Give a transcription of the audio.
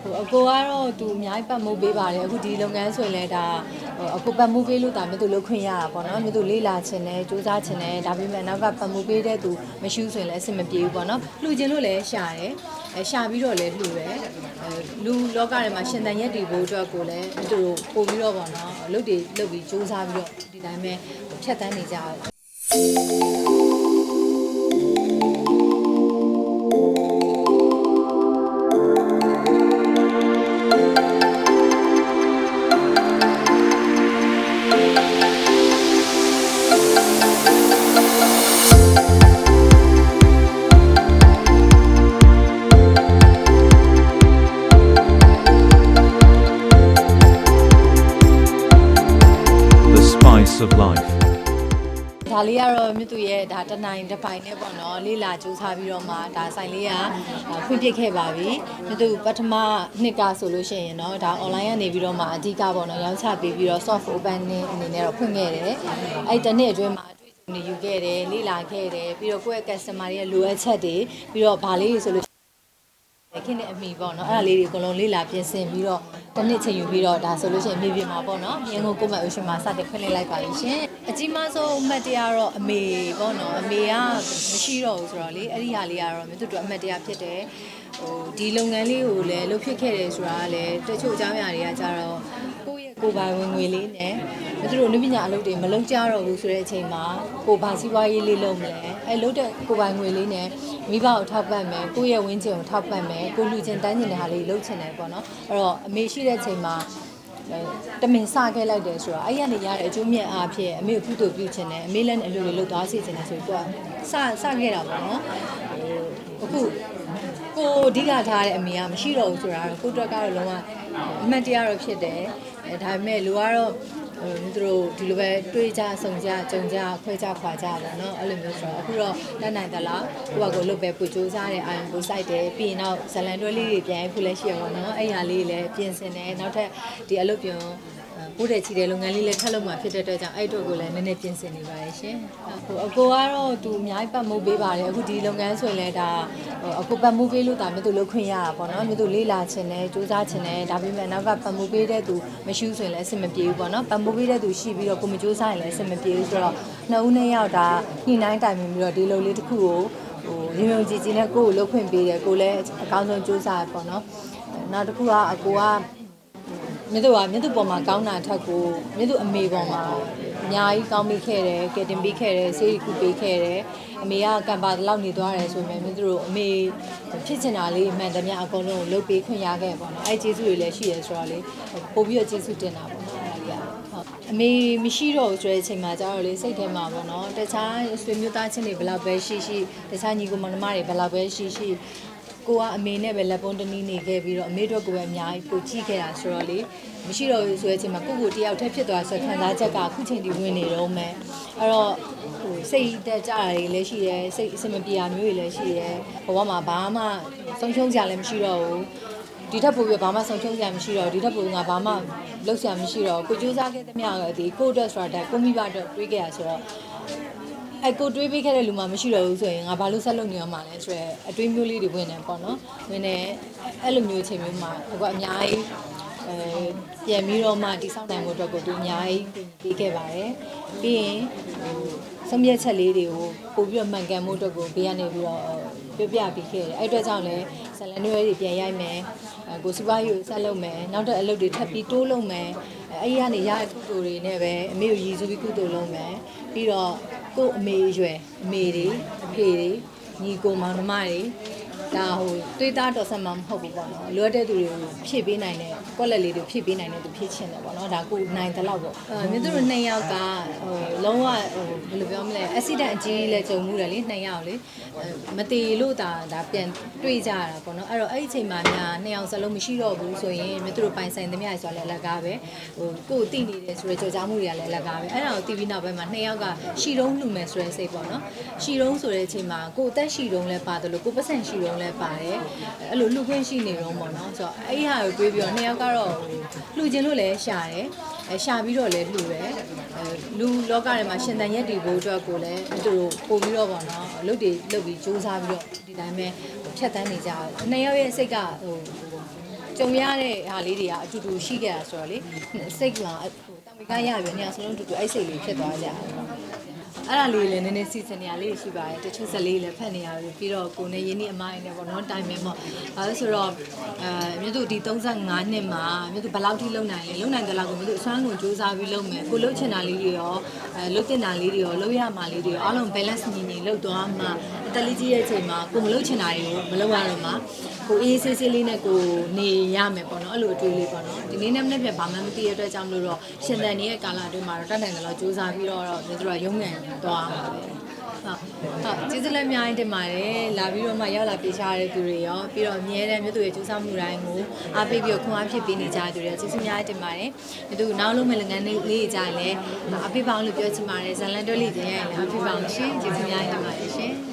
ဟိုအကိုကတော့သူအများကြီးပတ်မိုးပေးပါတယ်အခုဒီလုပ်ငန်းဆိုရင်လည်းဒါဟိုအကိုပတ်မိုးပေးလို့ဒါမျိုးသူလုပ်ခွင့်ရတာပေါ့နော်မျိုးသူလေးလာချင်တယ်စူးစမ်းချင်တယ်ဒါပေမဲ့နောက်ကပတ်မိုးပေးတဲ့သူမရှိဘူးဆိုရင်လည်းအဆင်မပြေဘူးပေါ့နော်လှူခြင်းလို့လည်းရှာတယ်အဲရှာပြီးတော့လည်းလှူတယ်အဲလူလောကထဲမှာရှင်သန်ရက်တည်ဖို့အတွက်ကိုလည်းသူတို့ပို့ပြီးတော့ပေါ့နော်လုပ်တွေလုပ်ပြီးစူးစမ်းပြီးတော့ဒီတိုင်းပဲဖြတ်တန်းနေကြတ of life. ဒါလေးကတော့မြတ်သူရဲ့ဒါတနိုင်တစ်ပိုင်နဲ့ပေါ့နော်လေးလာစူးစမ်းပြီးတော့မှဒါဆိုင်လေးကအာဖွင့်ပြစ်ခဲ့ပါပြီမြတ်သူပထမနှစ်ကဆိုလို့ရှိရင်เนาะဒါ online ကနေပြီးတော့မှအဓိကပေါ့နော်ရောင်းချပေးပြီးတော့ soft opening အနေနဲ့တော့ဖွင့်ခဲ့တယ်အဲ့တနေ့အတွင်းမှာအတွေ့အကြုံတွေယူခဲ့တယ်လေးလာခဲ့တယ်ပြီးတော့ကိုယ့်ရဲ့ customer တွေရဲ့လိုအပ်ချက်တွေပြီးတော့ဗာလေးတွေဆိုလို့ ခင်းတဲ့အမိပေါ့နော်အဲ့ဒါလေးတွေအကုန်လုံးလေးလာပြင်ဆင်ပြီးတော့တစ်နှစ်ချိန်ယူပြီးတော့ဒါဆိုလို့ရှိရင်မြေပြင်မှာပေါ့နော်မြင်းကိုကိုမတ်အိုရှင်မှာစတင်ဖွင့်လှစ်လိုက်ပါလိမ့်ရှင်အကြီးမားဆုံးအမှတ်တရတော့အမေပေါ့နော်အမေကမရှိတော့ဘူးဆိုတော့လေအဲ့ဒီဟာလေးကတော့မြို့သူတို့အမှတ်တရဖြစ်တယ် ဟိုဒီလုပ်ငန်းလေးကိုလည်းလုပ်ဖြစ်ခဲ့တယ်ဆိုတာကလည်းတချို့အကြောင်းအရာတွေကကြတော့ကိုယ့်ရဲ့ကိုယ်ပိုင်ဝင်ငွေလေးနဲ့မြို့သူတို့နုပညာအလုပ်တွေမလုပ်ကြတော့ဘူးဆိုတဲ့အချိန်မှာကိုယ်ဘာစီးပွားရေးလေးလုပ်မလဲအဲလုပ်တဲ့ကိုယ်ပိုင်ငွေလေးနဲ့မိဘကိုထောက်ပံ့မယ်ကိုယ့်ရဲ့ဝင်းကျင်ကိုထောက်ပံ့မယ်ကိုလူချင်းတန်းကျင်တဲ့ဟာလေးလုပ်ချင်တယ်ပေါ့နော်အဲ့တော့အမေရှိတဲ့အချိန်မှာအဲတမင်စခဲ့လိုက်တယ်ဆိုတော့အဲ့ရနေရတဲ့အကျိုးမြတ်အားဖြင့်အမေကိုကုသိုလ်ပြုချင်တယ်အမေလည်းအလုပ်တွေလုပ်သွားစေချင်တယ်ဆိုပြီးတော့စစခဲ့တာပေါ့နော်ဟိုအခု ကိုအဓိကထားတဲ့အမေကမရှိတော့ဘူးဆိုတာတော့ကိုယ့်အတွက်ကတော့လုံးဝအမှတ်တရတော့ဖြစ်တယ်အဲဒါပေမဲ့လူကတော့ဟိုသူတို့ဒီလိုပဲတွေးကြဆုံကြကြုံကြခွဲကြခွာကြပါတော့အဲ့လိုမျိုးဆိုတော့အခုတော့တက်နိုင်သလားကိုယ့်ဘာကိုလုပ်ပဲပူကြိုးစားတဲ့အာရုံကိုစိုက်တယ်ပြီးရင်တော့ဇလန်တွဲလေးတွေပြန်ဖူးလဲရှိရပါတော့အဲ့ဟာလေးလည်းပြင်ဆင်တယ်နောက်ထပ်ဒီအလုပ်ပြုံ ပို့တဲ့ချီတဲ့လုပ်ငန်းလေးလည်းထပ်လုပ်မှဖြစ်တဲ့အတွက်ကြောင့်အဲ့အတွက်ကိုလည်းနည်းနည်းပြင်ဆင်နေပါတယ်ရှင်ဟိုအကိုကတော့သူအများကြီးပတ်မိုးပေးပါတယ်အခုဒီလုပ်ငန်းဆိုရင်လည်းဒါဟိုအကိုပတ်မိုးပေးလို့ဒါမျိုးသူလုပ်ခွင့်ရတာပေါ့နော်မျိုးသူလေးလာချင်တယ်စူးစမ်းချင်တယ်ဒါပေမဲ့နောက်ကပတ်မိုးပေးတဲ့သူမရှိဘူးဆိုရင်လည်းအဆင်မပြေဘူးပေါ့နော်ပတ်မိုးပေးတဲ့သူရှိပြီးတော့ကိုမစူးစမ်းရင်လည်းအဆင်မပြေဘူးဆိုတော့နှစ်ဦးနှစ်ယောက်ဒါညှိနှိုင်းတိုင်ပင်ပြီးတော့ဒီလုပ်လေးတစ်ခုကိုဟိုရုံရုံကြည်ကြည်နဲ့ကိုယ့်ကိုလုပ်ခွင့်ပေးတယ်ကိုလည်းအကောင်းဆုံးစူးစမ်းပေါ့နော်နောက်တစ်ခုကအကိုက မြတ်သူကမြတ်သူပေါ်မှာကောင်းတာထက်ကိုမြတ်သူအမေပေါ်မှာအများကြီးကောင်းပေးခဲ့တယ်ကယ်တင်ပေးခဲ့တယ်ဆေးကူပေးခဲ့တယ်အမေကကံပါတလောက်နေသွားတယ်ဆိုပေမဲ့မြတ်သူတို့အမေဖြစ်ချင်တာလေးအမှန်တည်းအကုန်လုံးကိုလုပ်ပေးခွင့်ရခဲ့ပေါ့နော်အဲကျေးဇူးတွေလည်းရှိတယ်ဆိုတော့လေပို့ပြီးတော့ကျေးဇူးတင်တာပေါ့နော်အဲဒီကဟုတ်အမေမရှိတော့ဘူးဆိုတဲ့အချိန်မှာကျတော့လေစိတ်ထဲမှာပေါ့နော်တခြားဆွေမျိုးသားချင်းတွေဘယ်လောက်ပဲရှိရှိတခြားညီကိုမောင်နှမတွေဘယ်လောက်ပဲရှိရှိ ကိုကအမေနဲ့ပဲလက်ပုံးတနည်းနေခဲ့ပြီးတော့အမေတို့ကိုပဲအများကြီးပိုကြည့်ခဲ့တာဆိုတော့လေမရှိတော့ဘူးဆိုတဲ့အချိန်မှာကိုကိုတယောက်တည်းဖြစ်သွားဆိုခံစားချက်ကအခုချိန်ဒီဝင်နေတော့မယ်အဲ့တော့ဟိုစိတ်တက်ကြတာတွေလည်းရှိတယ်စိတ်အဆင်မပြေတာမျိုးတွေလည်းရှိတယ်ဘဝမှာဘာမှဆုံးရှုံးကြလည်းမရှိတော့ဘူးဒီထက်ပိုပြီးဘာမှဆုံးရှုံးကြမရှိတော့ဒီထက်ပိုငါဘာမှလုပ်စရာမရှိတော့ကိုကြိုးစားခဲ့သမျှကဒီကိုအတွက်ဆိုတာကိုမိဘအတွက်တွေးခဲ့ရဆိုတော့ အဲကိုတွေးပေးခဲ့တဲ့လူမှမရှိတော့ဘူးဆိုရင်ငါဘာလို့ဆက်လုပ်နေရမှာလဲဆိုတော့အတွေးမျိုးလေးတွေဝင်နေပေါ့နော်ဝင်နေအဲ့လိုမျိုးအချိန်မျိုးမှာအကအများကြီးအဲပြန်ပြီးတော့မှတိဆောက်နိုင်ဖို့အတွက်ကိုသူအများကြီးပေးခဲ့ပါတယ်ပြီးရင်ဟိုဆုံးဖြတ်ချက်လေးတွေကိုပို့ပြီးတော့မှန်ကန်မှုအတွက်ကိုဘေးကနေပြီးတော့ပြပြပေးခဲ့တယ်အဲ့အတွက်ကြောင့်လည်းဇလန်တွေတွေပြန်ရိုက်မယ်အဲကိုစီပွားရေးကိုဆက်လုပ်မယ်နောက်တော့အလုပ်တွေထပ်ပြီးတိုးလုပ်မယ်အဲအဲ့ဒီကနေရတဲ့ကုသိုလ်တွေနဲ့ပဲအမေကိုရည်စူးပြီးကုသိုလ်လုပ်မယ်ပြီးတော့ ကို့အမေအရွယ်အမေတွေအဖေတွေညီကိုမောင်နှမတွေ ဒါဟိုတွေးသားတော်ဆက်မှာမဟုတ်ဘူးပေါ့နော်လိုအပ်တဲ့သူတွေကိုဖြည့်ပေးနိုင်တဲ့ကွက်လက်လေးတွေဖြည့်ပေးနိုင်တဲ့သူဖြည့်ချင်တယ်ပေါ့နော်ဒါကိုနိုင်တဲ့လောက်ပေါ့အဲမြတ်သူတို့နှစ်ယောက်ကဟိုလုံးဝဟိုဘယ်လိုပြောမလဲ accident အကြီးလဲကြုံမှုတယ်လေနှစ်ယောက်လေအဲမတည်လို့ဒါဒါပြန်တွေးကြရတာပေါ့နော်အဲ့တော့အဲ့ဒီအချိန်မှာညာနှစ်ယောက်စလုံးမရှိတော့ဘူးဆိုရင်မြတ်သူတို့ပိုင်ဆိုင်သမျှဆိုလည်းအလကားပဲဟိုကိုယ်တည်နေတယ်ဆိုတော့ကြော်ကြားမှုတွေကလည်းအလကားပဲအဲ့ဒါကိုတည်ပြီးနောက်ပိုင်းမှာနှစ်ယောက်ကရှီတုံးလှူမယ်ဆိုတဲ့စိတ်ပေါ့နော်ရှီတုံးဆိုတဲ့အချိန်မှာကိုယ်အသက်ရှီတုံးလည်းပါတယ်လို့ကိုယ်ပတ်စံရှီတုံးလည်းပါတယ်အဲ့လိုလှူခွင့်ရှိနေတော့ပေါ့နော်ဆိုတော့အဲ့ဒီဟာကိုတွေးပြီးတော့နှစ်ယောက်ကတော့ဟိုလှူခြင်းလို့လည်းရှာတယ်အဲရှာပြီးတော့လည်းလှူတယ်အဲလူလောကထဲမှာရှင်သန်ရက်တည်ဖို့အတွက်ကိုလည်းသူတို့ပို့ပြီးတော့ပေါ့နော်လုပ်တွေလုပ်ပြီးစူးစမ်းပြီးတော့ဒီတိုင်းပဲဖြတ်တန်းနေကြတယ်နှစ်ယောက်ရဲ့စိတ်ကဟိုကြုံရတဲ့ဟာလေးတွေကအတူတူရှိခဲ့တာဆိုတော့လေစိတ်ကဟိုတောင်မိကရပြီနေရာဆိုတော့အတူတူအဲ့စိတ်လေးဖြစ်သွားကြတယ် အဲ့ဒါလေးလည်းနည်းနည်းစီစဉ်နေရလေးရှိပါတယ်တချို့ဇက်လေးလည်းဖတ်နေရတယ်ပြီးတော့ကိုနဲ့ရင်းနှီးအမိုင်းနဲ့ပေါ့နော်တိုင်ပင်ပေါ့အဲဆိုတော့အဲမြို့သူဒီ35နှစ်မှာမြို့သူဘယ်လောက်ထိလုံနိုင်လဲလုံနိုင်တဲ့လောက်ကိုမြို့သူအစွမ်းကုန်စူးစမ်းပြီးလုပ်မယ်ကိုလှုပ်ချင်တာလေးတွေရောအဲလှုပ်တင်တာလေးတွေရောလှုပ်ရမှာလေးတွေရောအားလုံး balance ညီညီလှုပ်သွားမှအ တက်လေးကြီးရဲ့အချိန်မှာကိုမလှုပ်ချင်တာတွေကိုမလုပ်ရတော့မှကိုအေးဆေးဆေးလေးနဲ့ကိုနေရမယ်ပေါ့နော်အဲ့လိုအတွေ့လေးပေါ့နော်ဒီနေ့နဲ့မနေ့ပြန်ဘာမှမသိရတဲ့အတွက်ကြောင့်မလို့တော့ရှင်တန်နေတဲ့ကာလအတွင်းမှာတော့တတ်နိုင်တယ်လို့စူးစမ်းပြီးတော့တော့တို့ကရုံးငန်သွားမှာပဲဟုတ်ဟုတ်ကျေးဇူးလည်းအများကြီးတင်ပါတယ်လာပြီးတော့မှရောက်လာပေးချတဲ့သူတွေရောပြီးတော့အမြဲတမ်းမြို့သူရဲ့ကြိုးစားမှုတိုင်းကိုအားပေးပြီးတော့ခွန်အားဖြစ်ပေးနေကြတဲ့သူတွေကျေးဇူးအများကြီးတင်ပါတယ်မြို့သူနောက်လုံးမဲ့လုပ်ငန်းလေးလေးကြရင်လည်းအားပေးပါအောင်လို့ပြောချင်ပါတယ်ဇလန်တွဲလေးတင်ရရင်လည်းအားပေးပါအောင်ရှင်ကျေးဇူးအများကြီးတင်ပါတယ်ရှင်